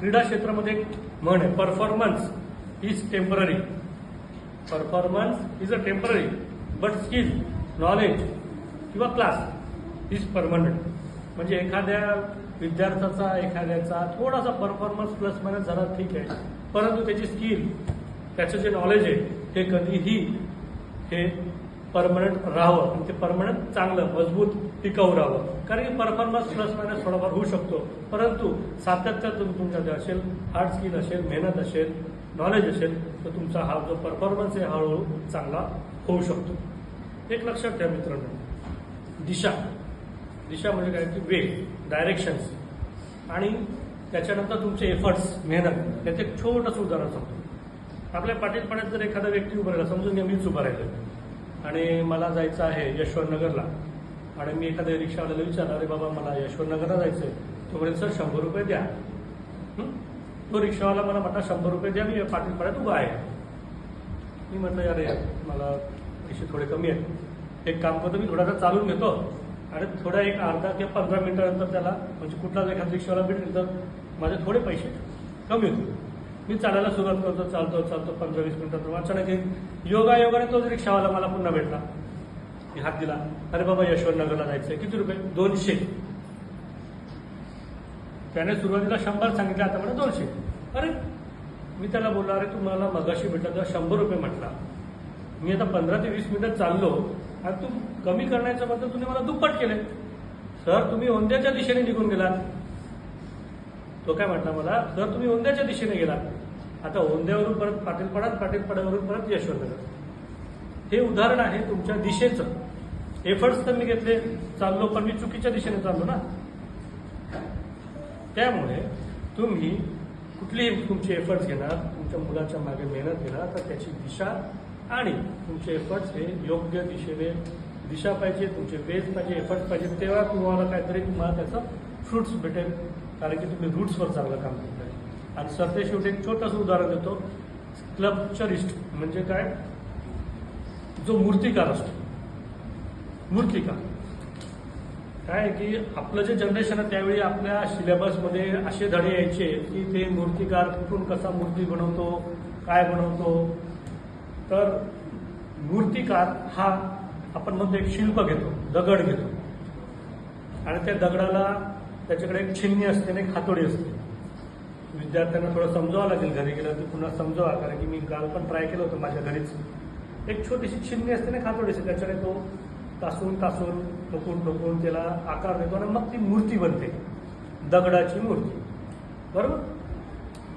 क्रीडा क्षेत्रामध्ये एक म्हण आहे performance is temporary performance is a temporary but skill knowledge किंवा क्लास इज परमनंट म्हणजे एखाद्या विद्यार्थ्याचा एखाद्याचा थोडासा परफॉर्मन्स प्लस मायनस झाला ठीक आहे परंतु त्याची स्किल त्याचं जे नॉलेज आहे ते कधीही हे परमनंट राहावं. आणि ते परमनंट चांगलं मजबूत टिकाऊ राहावं. कारण की परफॉर्मन्स प्लस मायनस थोडाफार होऊ शकतो. परंतु सातत्यातून तुमच्याकडे असेल हार्ड स्किल असेल मेहनत असेल नॉलेज असेल तर तुमचा हा जो परफॉर्मन्स आहे हळूहळू चांगला होऊ शकतो. एक लक्षात ठेवा मित्रांनो. दिशा. दिशा म्हणजे काय? की वे डायरेक्शन्स आणि त्याच्यानंतर तुमचे एफर्ट्स मेहनत. याचं एक छोटंसं उदाहरण सांगतो. आपल्या पाटील पाण्यात जर एखादा व्यक्ती उभा राहिला समजून घ्या मीच उभा राहिलो आणि मला जायचं आहे यशवंतनगरला. आणि मी एखाद्या रिक्षावाल्याला विचारलं अरे बाबा मला यशवंतनगरला जायचं आहे तो म्हणेल सर शंभर रुपये द्या. तो रिक्षावाला मला म्हटला शंभर रुपये द्या मी पाटील उभा आहे. मी म्हटलं अरे मला पैसे थोडे कमी आहेत. एक काम करतो मी थोडासा चालून घेतो. आणि थोडा एक अर्धा किंवा पंधरा मिनिटानंतर त्याला म्हणजे कुठलाच एखादा रिक्षावाला भेटेल तर माझे थोडे पैसे कमी होतील. मी चालायला सुरुवात करतो चालतो चालतो पंधरा वीस मिनिटात अचानक एक योगा योगाने तोच रिक्षावाला मला पुन्हा भेटला. मी हात दिला. अरे बाबा यशवंतनगरला जायचंय. किती रुपये? दोनशे. त्याने सुरुवातीला शंभर सांगितलं आता मला दोनशे. अरे मी त्याला बोललो अरे तू मला मगाशी भेटला तेव्हा शंभर रुपये म्हटला. मी आता पंधरा ते वीस मिनिटं चाललो. आणि तू कमी करण्याच्या बद्दल तुम्ही मला दुप्पट केले. सर तुम्ही ओंद्याच्या दिशेने निघून गेलात. तो काय म्हटला मला सर तुम्ही ओंद्याच्या दिशेने गेलात. आता ओंद्यावरून परत पाटीलपाड्यात पाटीलपाड्यावरून परत यशवंतनगर हे उदाहरण आहे तुमच्या दिशेचं. एफर्ट्स तर मी घेतले चाललो पण मी चुकीच्या दिशेने चाललो ना. त्यामुळे तुम्ही कुठलीही तुमचे एफर्ट्स घेणार तुमच्या मुलाच्या मागे मेहनत घेणार तर त्याची दिशा आणि तुमचे एफर्ट्स हे योग्य दिशेने दिशा पाहिजे तुमचे बेस पाहिजे एफर्ट्स पाहिजे तेव्हा तुम्हाला काहीतरी तुम्हाला त्याचं फ्रुट्स भेटेल. कारण की तुम्ही रूट्सवर चांगलं काम करताय. आणि सरते शेवटी एक छोटंसं उदाहरण देतो. क्लबचरिस्ट म्हणजे काय? जो मूर्तिकार असतो. मूर्तिकार. काय आहे की आपलं जे जनरेशन आहे त्यावेळी आपल्या सिलेबसमध्ये असे धडे यायचे की ते मूर्तिकार कुठून कसा मूर्ती बनवतो काय बनवतो. तर मूर्तिकार हा आपण म्हणतो एक शिल्प घेतो दगड घेतो. आणि त्या दगडाला त्याच्याकडे एक छिन्नी असते आणि एक हातोडी असते. विद्यार्थ्यांना थोडं समजावं लागेल घरी गेलं की पुन्हा समजावा कारण की मी काल पण ट्राय केलं होतं माझ्या घरीच. एक छोटीशी छिन्नी असते ना खातोडीशी त्याच्याने तो तासून तासून ठोकून टोकून त्याला आकार देतो आणि मग ती मूर्ती बनते. दगडाची मूर्ती. बरोबर?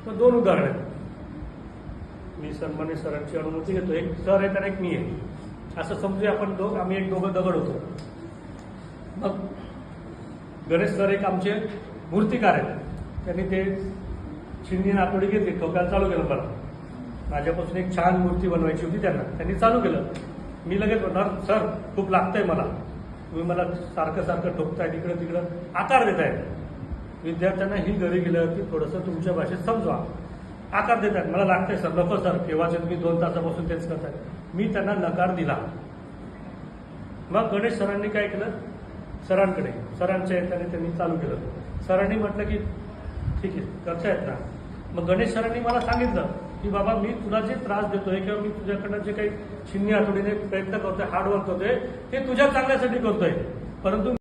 तर दोन उदाहरण आहेत. मी सन्मान्य सरांची अनुमती घेतो. एक सर आहे त्याने एक मी आहे. असं समजूया आपण दोघ. आम्ही एक दोघं दगड होतो. मग गणेश सर एक आमचे मूर्तिकार आहेत. त्यांनी ते छिन्नी नातोडी घेतली ठोकायला चालू केलं मला माझ्यापासून एक छान मूर्ती बनवायची होती त्यांना. त्यांनी चालू केलं. मी लगेच म्हणणार सर खूप लागतंय मला. तुम्ही मला सारखं सारखं ठोकताय तिकडं तिकडं आकार देताय. विद्यार्थ्यांना ही घरी गेल्यावरती थोडंसं तुमच्या भाषेत समजवा. आकार देत आहेत मला लागतंय सर. नको सर. केव्हाचे तुम्ही दोन तासापासून तेच करताय मी त्यांना नकार दिला. मग गणेश सरांनी काय केलं? सरांकडे. सरांच्या येताने त्यांनी चालू केलं. सरांनी म्हटलं की ठीक आहे करतायत ना? मग गणेश सरांनी मला सांगितलं की बाबा मी तुला जे त्रास देतोय किंवा मी तुझ्याकडनं जे काही छिन्नी आठवडीने प्रयत्न करतोय हार्डवर्क करतोय ते तुझ्या चांगल्यासाठी करतोय. परंतु